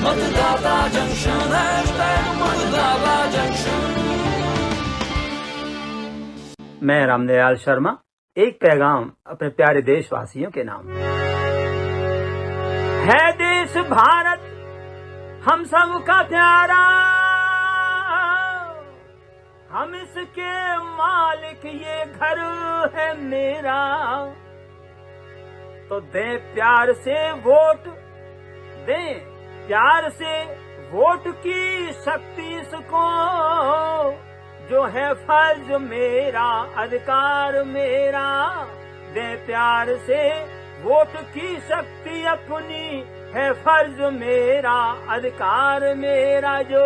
मतदाता जंक्शन मतदाता जंक्शन मैं रामदयाल शर्मा, एक पैगाम अपने प्यारे देशवासियों के नाम। है देश भारत, हम सब का प्यारा। हम इसके मालिक, ये घर है मेरा। तो दे प्यार से वोट, दे प्यार से वोट की शक्ति इसको, जो है फ़र्ज़ मेरा, अधिकार मेरा, दे प्यार से वोट की शक्ति अपनी, है फ़र्ज़ मेरा, अधिकार मेरा, जो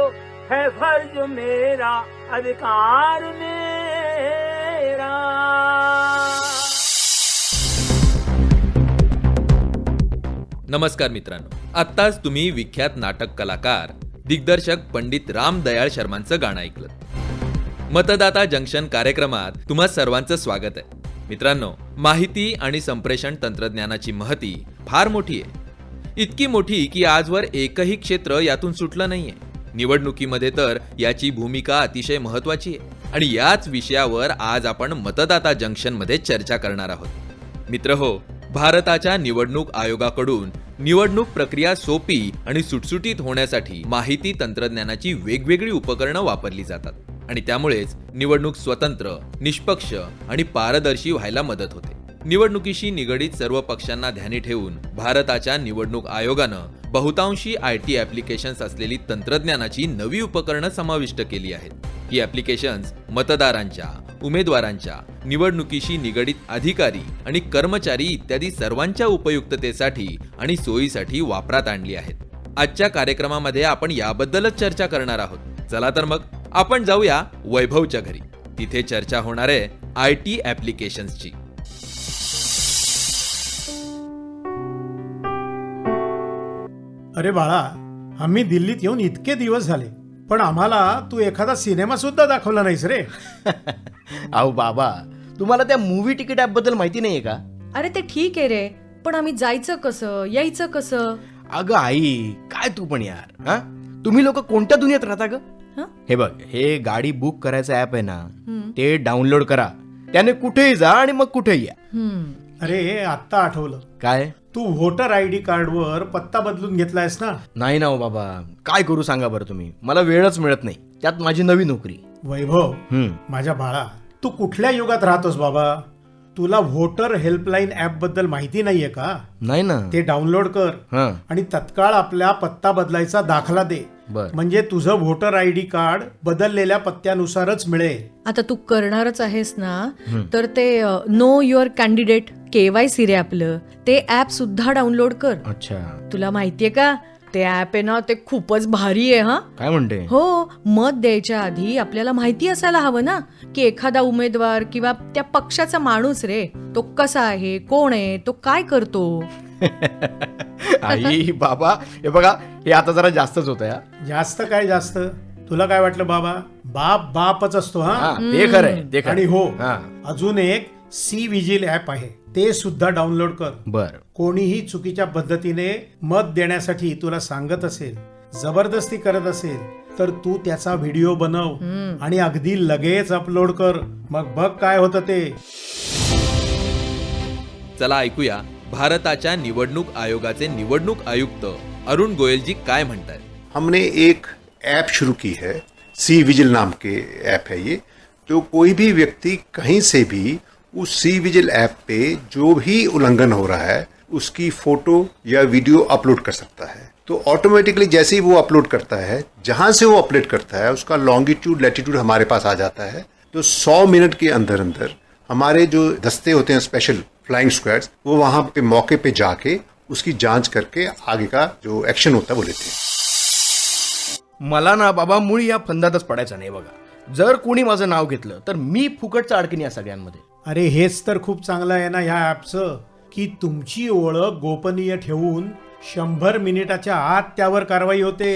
है फ़र्ज़ मेरा, अधिकार मेरा। नमस्कार मित्रांनो। आत्ताच तुम्ही विख्यात नाटक कलाकार दिग्दर्शक पंडित राम दयाळ शर्मांचं गाणं ऐकलं. मतदाता जंक्शन कार्यक्रमात तुम्हा सर्वांचं स्वागत आहे. मित्रांनो माहिती आणि संप्रेषण तंत्रज्ञानाची महती फार मोठी आहे. इतकी मोठी की आजवर एकही क्षेत्र यातून सुटलं नाहीये. निवडणुकीमध्ये तर याची भूमिका अतिशय महत्वाची आहे. आणि याच विषयावर आज आपण मतदाता जंक्शनमध्ये चर्चा करणार आहोत. मित्र हो भारताच्या निवडणूक आयोगाकडून निवडणूक प्रक्रिया सोपी आणि सुटसुटीत होण्यासाठी माहिती तंत्रज्ञानाची वेगवेगळी उपकरणं वापरली जातात. आणि त्यामुळेच निवडणूक स्वतंत्र निष्पक्ष आणि पारदर्शी व्हायला मदत होते. निवडणुकीशी निगडीत सर्व पक्षांना ध्यानी ठेवून भारताच्या निवडणूक आयोगानं बहुतांशी आय टी ॲप्लिकेशन्स असलेली तंत्रज्ञानाची नवी उपकरणं समाविष्ट केली आहेत. ही ॲप्लिकेशन्स मतदारांच्या उमेदवारांच्या निवडणुकीशी निगडीत अधिकारी आणि कर्मचारी इत्यादी सर्वांच्या उपयुक्ततेसाठी आणि सोयीसाठी वापरात आणली आहेत. आजच्या कार्यक्रमामध्ये आपण याबद्दलच चर्चा करणार आहोत. चला तर मग आपण जाऊया वैभवच्या घरी. तिथे चर्चा होणार आहे आय टी ॲप्लिकेशन्सची. अरे बाळा आम्ही दिल्लीत येऊन इतके दिवस झाले पण आम्हाला तू एखादा सिनेमा सुद्धा दाखवला नाहीस रे. अहो बाबा तुम्हाला त्या मूवी तिकीट ऍपबद्दल माहिती नाहीये का? अरे ते ठीक आहे रे पण आम्ही जायचं कसं यायचं कसं? अगं आई काय तू पण यार हा? तुम्ही लोक कोणत्या दुनियेत राहता ग? हं? हे बघ हे गाडी बुक करायचं ऍप आहे ना ते डाउनलोड करा. त्याने कुठेही जा आणि मग कुठेही या. हम्म. अरे आत्ता आठवलं. काय? तू व्होटर आय डी कार्डवर पत्ता बदलून घेतलायस ना? नाही ना हो बाबा. काय करू सांगा बरं तुम्ही. मला वेळच मिळत नाही. त्यात माझी नवी नोकरी. वैभव हम्म. माझ्या बाळा तू कुठल्या युगात राहतोस बाबा? तुला व्होटर हेल्पलाईन ऍपबद्दल माहिती नाहीये का? नाही ना. ते डाउनलोड कर हा. आणि तत्काळ आपल्या पत्ता बदलायचा दाखला दे. बर. म्हणजे तुझं व्होटर आय डी कार्ड बदललेल्या पत्त्यानुसारच मिळेल. आता तू करणारच आहेस ना तर ते know your candidate K Y C रे आपलं. ते ऍप सुद्धा डाउनलोड कर. अच्छा. तुला माहितीये का? ते ऍप आहे ना ते खूपच भारी आहे हा. काय म्हणते? हो मत द्यायच्या आधी आपल्याला माहिती असायला हवं ना की एखादा उमेदवार किंवा त्या पक्षाचा माणूस रे तो कसा आहे कोण आहे तो काय करतो? आई बाबा हे बघा हे आता जरा जास्तच होत या. जास्त काय जास्त? तुला काय वाटलं बाबा? बाप बापच असतो हा. हा ते ते खरंय. आणि हो हा. अजून एक सी विजिल ऍप आहे. ते सुद्धा डाउनलोड कर. बर. कोणीही चुकीच्या पद्धतीने मत देण्यासाठी तुला सांगत असेल जबरदस्ती करत असेल तर तू त्याचा व्हिडिओ बनव आणि अगदी लगेच अपलोड कर. मग बघ काय होतं ते. चला ऐकूया भारताच्या निवडणूक आयोगाचे निवडणूक आयुक्त अरुण गोयलजी काय म्हणतात हमने एक ऐप शुरू की है सी विजिल नाम के ऐप है ये तो कोई भी व्यक्ति कहीं से भी उस सी विजिल ऐप पे जो भी उल्लंघन हो रहा है उसकी फोटो या वीडियो अपलोड कर सकता है। तो ऑटोमेटिकली जैसे ही वो अपलोड करता है जहां से वो अपलोड करता है उसका लॉन्गिट्यूड लेटीट्यूड हमारे पास आ जाता है। तो 100 मिनट के अंदर अंदर हमारे जो दस्ते होते हैं स्पेशल फ्लाइंग स्क्वाड्स वो वहां पे मौके पे जाके उसकी जांच करके आगे का जो एक्शन होता है वो लेते हैं। मला ना बाबा मुळी या फंदातच पडायचं नाही बघा. जर कोणी माझं नाव घेतलं तर मी फुकटचा अडकीन या सगळ्यांमध्ये. अरे हेच तर खूप चांगलं आहे ना ह्या ॲपचं की तुमची ओळख गोपनीय ठेवून शंभर मिनिटाच्या आत त्यावर कारवाई होते.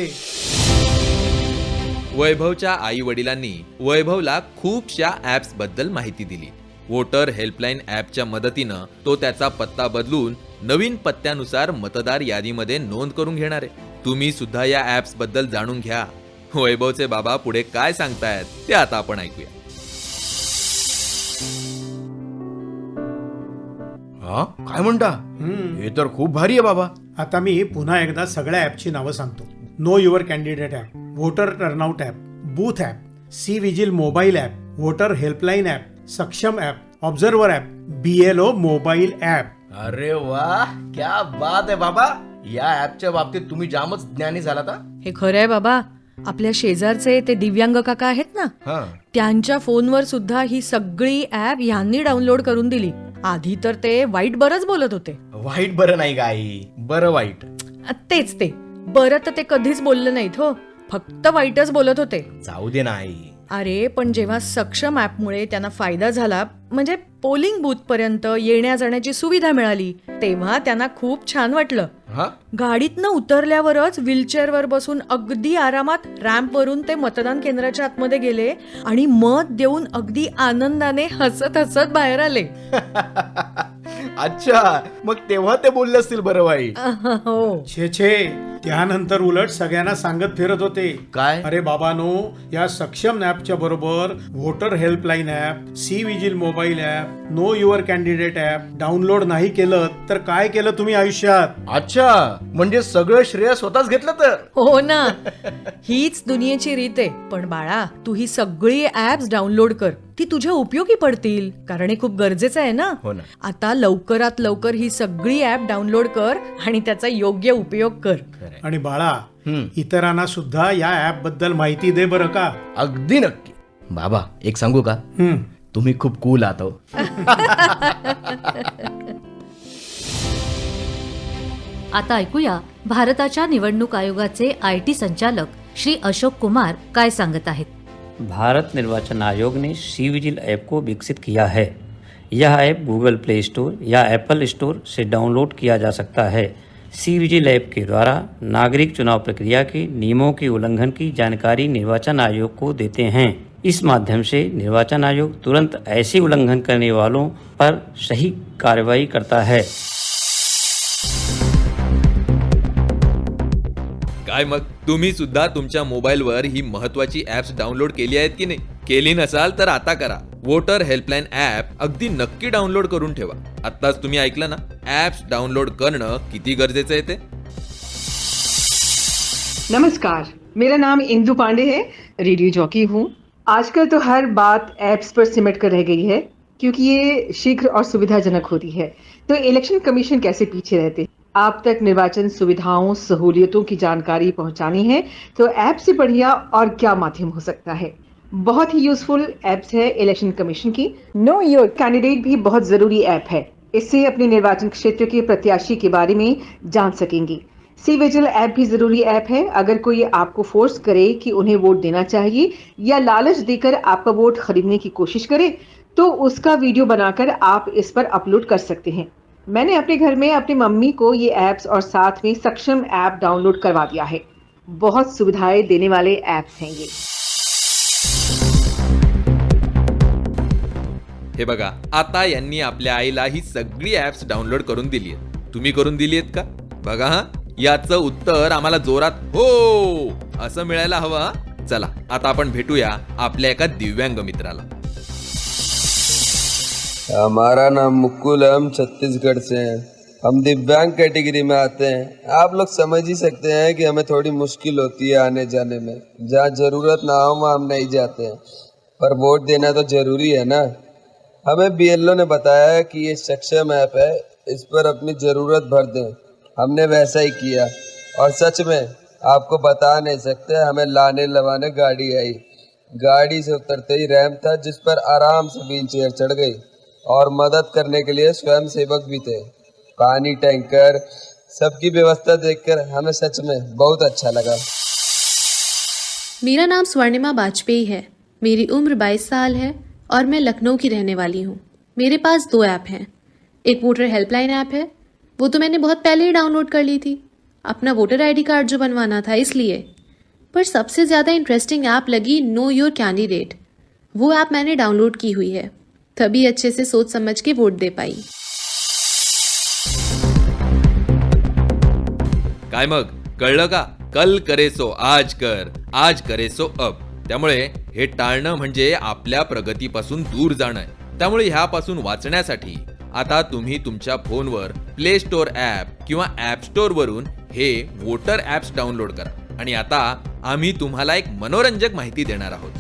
वैभवच्या आई वडिलांनी वैभवला खूपशा ऍप्सबद्दल माहिती दिली. वोटर हेल्पलाईन ऍपच्या मदतीनं तो त्याचा पत्ता बदलून नवीन पत्त्यानुसार मतदार यादीमध्ये नोंद करून घेणार आहे. तुम्ही सुद्धा या ऍप्सबद्दल जाणून घ्या. वैभवचे बाबा पुढे काय सांगतायत ते आता आपण ऐकूया. हा? काय म्हणता? हे तर खूप भारी आहे बाबा. आता मी पुन्हा एकदा सगळ्या ॲपची नावं सांगतो. Know your candidate app voter turnout app booth app C vigil mobile app voter helpline app Saksham app observer app B L O mobile app. अरे वा क्या बात आहे बाबा. या ऍपच्या बाबतीत तुम्ही जामच ज्ञानी झालात हा? हे खरंय बाबा. आपल्या शेजारचे ते दिव्यांग काका आहेत ना? हा. त्यांच्या फोनवर सुद्धा ही सगळी ऍप ह्यांनी डाउनलोड करून दिली. आधी तर ते वाईट बरंच बोलत होते. वाईट बरं नाही गाई बरं वाईट. अ, तेच ते. बरं तर ते कधीच बोलले नाहीत हो. फक्त वाईटच बोलत होते. जाऊ दे नाही अरे पण जेव्हा सक्षम ॲपमुळे त्यांना फायदा झाला म्हणजे पोलिंग बूथ पर्यंत येण्या जाण्याची सुविधा मिळाली तेव्हा त्यांना खूप छान वाटलं. गाडीतनं उतरल्यावरच व्हीलचेअरवर बसून अगदी आरामात रॅम्पवरून ते मतदान केंद्राच्या आतमध्ये गेले आणि मत देऊन अगदी आनंदाने हसत हसत बाहेर आले. अच्छा मग तेव्हा ते बोलले असतील बरं वाईट हो. छे छे. त्यानंतर उलट सगळ्यांना सांगत फिरत होते. काय? अरे बाबानो या सक्षम ॲपच्या बरोबर voter helpline app C vigil mobile app know your candidate app download नाही केलं तर काय केलं तुम्ही आयुष्यात? अच्छा म्हणजे सगळं श्रेय स्वतःच घेतलं तर? हो ना. हीच दुनियेची रीत आहे. पण बाळा तू ही सगळी ऍप्स डाउनलोड कर. ती तुझ्या उपयोगी पडतील. कारण हे खूप गरजेचं आहे ना? हो ना. आता लवकरात लवकर ही सगळी ऍप डाउनलोड कर आणि त्याचा योग्य उपयोग कर. आणि बाळा. इतरांना सुद्धा या ॲप बद्दल माहिती दे बरं का? अगदी नक्की. बाबा एक सांगू का. तुम्ही खूप कूल आहात हो. आता ऐकूया भारताच्या निवडणूक आयोगाचे आय टी संचालक श्री अशोक कुमार काय सांगत आहेत. भारत निर्वाचन आयोग ने सी विजिल ऐप को विकसित किया है. यह ऐप गूगल प्ले स्टोर या एप्पल स्टोर से डाउनलोड किया जा सकता है. सी ऐप के द्वारा नागरिक चुनाव प्रक्रिया के नियमों के उल्लंघन की जानकारी निर्वाचन आयोग को देते हैं। इस माध्यम से निर्वाचन आयोग तुरंत ऐसे उल्लंघन करने वालों पर सही कार्रवाई करता है। काय मग? तुम्ही सुद्धा तुमच्या मोबाईलवर ही महत्वाची ऍप्स डाउनलोड केली आहेत की नाही? केली नसाल तर आता करा. वोटर हेल्पलाईन ऍप अगदी नक्की डाउनलोड करून ठेवा. आत्ताच तुम्ही ऐकलं ना? ऍप्स डाउनलोड करणं किती गरजेचं आहे ते? नमस्कार. मेरा नाम इंदु पांडे है. रेडियो जॉकी हूँ. आजकल तो हर बात एप्स पर सिमट कर रह गई है, क्योंकि ये शीघ्र और सुविधाजनक होती है। तो इलेक्शन कमीशन कैसे पीछे रहते आप तक निर्वाचन सुविधाओं, सहूलियतों की जानकारी पहुंचानी है तो ऐप से बढ़िया और क्या माध्यम हो सकता है? बहुत ही यूजफुल एप्स है इलेक्शन कमीशन की। नो योर कैंडिडेट भी बहुत ज़रूरी ऐप है। इससे अपने निर्वाचन क्षेत्र के प्रत्याशी के बारे में जान सकेंगे। सी विजिल ऐप भी ज़रूरी ऐप है। अगर कोई आपको फोर्स करे कि उन्हें वोट देना चाहिए या लालच देकर आपका वोट खरीदने की कोशिश करे तो उसका वीडियो बनाकर आप इस पर अपलोड कर सकते हैं। मैंने अपने घर में अपनी मम्मी को ये ऐप्स और साथ में सक्षम ऐप डाउनलोड करवा दिया है। बहुत सुविधाएँ देने वाले ऐप्स हैं ये। हे बघा आता यांनी आपल्या आईला ही सगळी ऍप्स डाउनलोड करून दिली आहेत. तुम्ही करून दिली आहेत का? बघा हा याचं उत्तर आम्हाला जोरात हो असं मिळायला हवं हा? चला आता आपण भेटूया आपल्या एका दिव्यांग मित्राला. हमारा नाम मुकुल हम छत्तीसगढ़ से हैं। हम दिव्यांग कैटेगरी में आते हैं। आप लोग समझ ही सकते हैं कि हमें थोड़ी मुश्किल होती है आने जाने में। जहाँ जरूरत ना हो वहाँ हम नहीं जाते हैं। पर वोट देना तो जरूरी है ना? हमें बीएलओ ने बताया कि ये सक्षम ऐप है, इस पर अपनी ज़रूरत भर दें। हमने वैसा ही किया। और सच में, आपको बता नहीं सकते, हमें लाने लवाने गाड़ी आई। गाड़ी से उतरते ही रैंप था, जिस पर आराम से व्हील चेयर चढ़ गई और मदद करने के लिए स्वयं सेवक भी थे। पानी टैंकर, सबकी व्यवस्था देखकर हमें सच में बहुत अच्छा लगा। मेरा नाम स्वर्णिमा वाजपेयी है। मेरी उम्र 22 साल है। और मैं लखनऊ की रहने वाली हूँ। मेरे पास दो ऐप हैं। एक वोटर हेल्पलाइन ऐप है। वो तो मैंने बहुत पहले ही डाउनलोड कर ली थी। अपना वोटर आईडी कार्ड जो बनवाना था इसलिए। पर सबसे ज़्यादा इंटरेस्टिंग ऐप लगी नो योर कैंडिडेट वो ऐप मैंने डाउनलोड की हुई है। तभी अच्छे से सोच समझ के वोट दे पाई। काय मग कळलं का कल करेसो आज कर। आज करे सो अब। त्यामुळे हे टाळणं म्हणजे आपल्या प्रगतीपासून दूर जाणं. आहे त्यामुळे ह्यापासून वाचण्यासाठी आता तुम्ही तुमच्या फोनवर प्ले स्टोअर ॲप किंवा ॲप स्टोअरवरून हे वोटर ॲप्स डाउनलोड करा. आणि आता आम्ही तुम्हाला एक मनोरंजक माहिती देणार आहोत.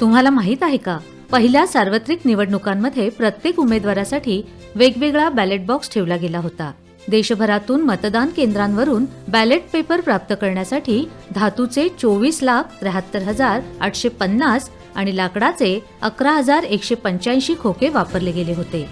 तुम्हाला माहीत आहे का? पहिल्या सार्वत्रिक निवडणुकांमध्ये प्रत्येक उमेदवारासाठी वेगवेगळा बॅलेट बॉक्स ठेवला गेला होता. देशभरातून मतदान केंद्रांवरून बॅलेट पेपर प्राप्त करण्यासाठी धातूचे चोवीस लाख त्र्याहत्तर हजार आठशे पन्नास आणि लाकडाचे अकरा हजार एकशे पंच्याऐंशी खोके वापरले गेले होते.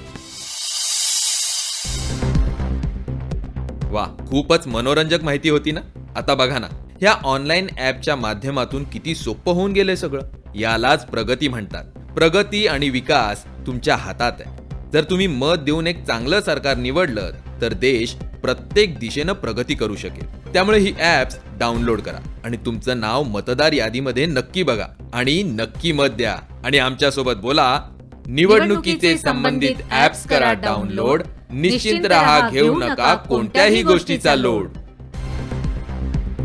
वा खूपच मनोरंजक माहिती होती ना? आता बघा ना ह्या ऑनलाईन ॲपच्या माध्यमातून किती सोपं होऊन गेलंय सगळं. यालाच प्रगती म्हणतात. प्रगती आणि विकास तुमच्या हातात आहे. जर तुम्ही मत देऊन एक चांगलं सरकार निवडलं तर देश प्रत्येक दिशेनं प्रगती करू शकेल. त्यामुळे ही ॲप्स डाउनलोड करा आणि तुमचं नाव मतदार यादीमध्ये नक्की बघा आणि नक्की मत द्या. आणि आमच्यासोबत बोला निवडणुकीचे संबंधित ॲप्स करा डाउनलोड निश्चिंत राहा घेऊ नका कोणत्याही गोष्टीचा लोड.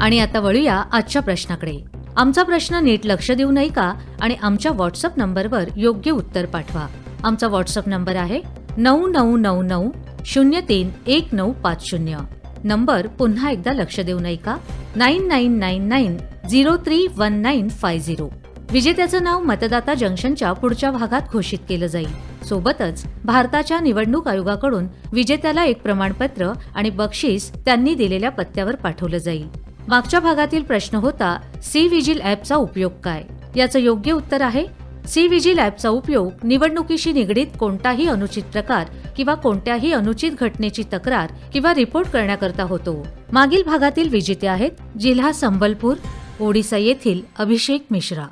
आणि आता वळूया आजच्या प्रश्नाकडे. आमचा प्रश्न नीट लक्ष देऊ नये का? आणि आमच्या व्हॉट्सअप नंबरवर योग्य उत्तर पाठवा. आमचा व्हॉट्सअप नंबर आहे नऊ नऊ नऊ नऊ शून्य तीन एक नऊ पाच शून्य. नंबर पुन्हा एकदा लक्ष देऊ नये का nine nine nine nine zero three one nine five zero. विजेत्याचं नाव मतदाता जंक्शनच्या पुढच्या भागात घोषित केलं जाईल. सोबतच भारताच्या निवडणूक आयोगाकडून विजेत्याला एक प्रमाणपत्र आणि बक्षीस त्यांनी दिलेल्या पत्त्यावर पाठवलं जाईल. मागच्या भागातील प्रश्न होता सी विजिल ॲपचा उपयोग काय? याचं योग्य उत्तर आहे सी विजिल ॲपचा उपयोग निवडणुकीशी निगडीत कोणताही अनुचित प्रकार किंवा कोणत्याही अनुचित घटनेची तक्रार किंवा रिपोर्ट करण्याकरता होतो. मागील भागातील विजेते आहेत जिल्हा संबलपूर ओडिसा येथील अभिषेक मिश्रा.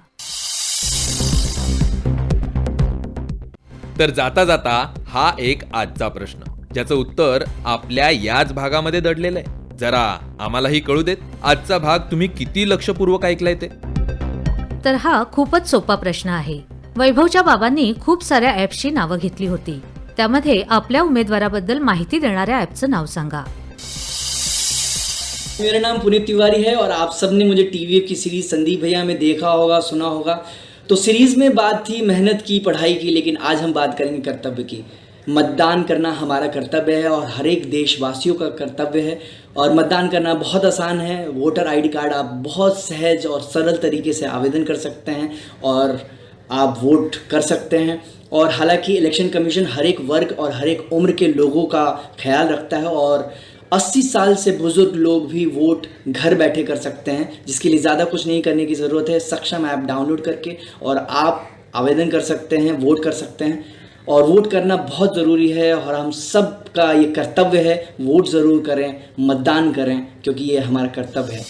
तर जाता जाता हा एक आजचा प्रश्न. ज्याचं उत्तर आपल्या याच भागामध्ये दडलेलं आहे. जरा आम्हालाही कळू देत आजचा भाग तुम्ही किती लक्षपूर्वक ऐकलाय ते? तर हा खूपच सोपा प्रश्न आहे. वैभवच्या बाबांनी खूप साऱ्या ॲप्सची नावं घेतली होती. त्यामध्ये आपल्या उमेदवाराबद्दल माहिती देणाऱ्या ॲपचं नाव सांगा. मेरा नाम पुनीत तिवारी है और आप सबने मुझे टी की सीरीज़ संदीप भैया में देखा होगा, सुना होगा। तो सीरीज़ में बात थी, मेहनत की, पढ़ाई की, लेकिन आज हम बात करेंगे कर्तव्य की। मतदान करना हमारा कर्तव्य है और हर एक देशवासियों का कर्तव्य है। और मतदान करना बहुत आसान है। वोटर आईडी कार्ड आप बहुत सहज और सरल तरीके से आवेदन कर सकते हैं और आप वोट कर सकते हैं। और हालाँकि इलेक्शन कमीशन हर एक वर्ग और हर एक उम्र के लोगों का ख्याल रखता है और 80 साल से बुज़ुर्ग लोग भी वोट घर बैठे कर सकते हैं, जिसके लिए ज़्यादा कुछ नहीं करने की ज़रूरत है। सक्षम ऐप डाउनलोड करके और आप आवेदन कर सकते हैं, वोट कर सकते हैं। और वोट करना बहुत ज़रूरी है और हम सब का ये कर्तव्य है वोट ज़रूर करें मतदान करें क्योंकि ये हमारा कर्तव्य है।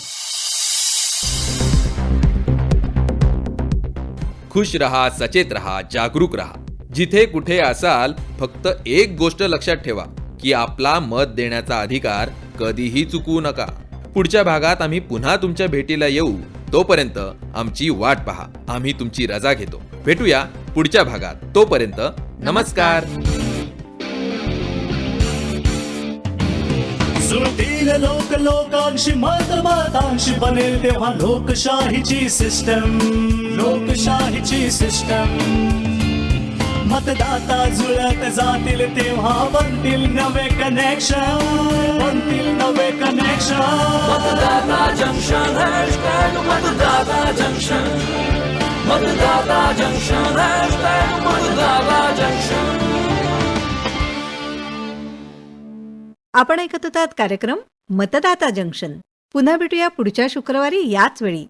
खुश रहा सचेत रहा जागरूक रहा। जिथे कुठे असाल फक्त एक गोष्ट लक्षात ठेवा की आपला मत देण्याचा अधिकार कधीही चुकवू नका। पुढच्या भागात आम्ही पुन्हा तुमच्या भेटीला येऊ तोपर्यंत आमची वाट पहा आम्ही तुमची रजा घेतो। भेटूया पुढच्या भागात तोपर्यंत नमस्कार. सुरतील लोक लोकांशी मत मतांशी बनेल तेव्हा लोकशाहीची सिस्टम लोकशाहीची सिस्टम मतदाता जुळत जातील तेव्हा बनतील नवे कनेक्शन बनतील नवे कनेक्शन मतदाता जंक्शन मतदाता जंक्शन. मतदाता जंक्शन हैशटैग मतदाता जंक्शन आपण ऐकत होतात कार्यक्रम मतदाता जंक्शन पुन्हा भेटूया पुढच्या शुक्रवारी याच वेळी.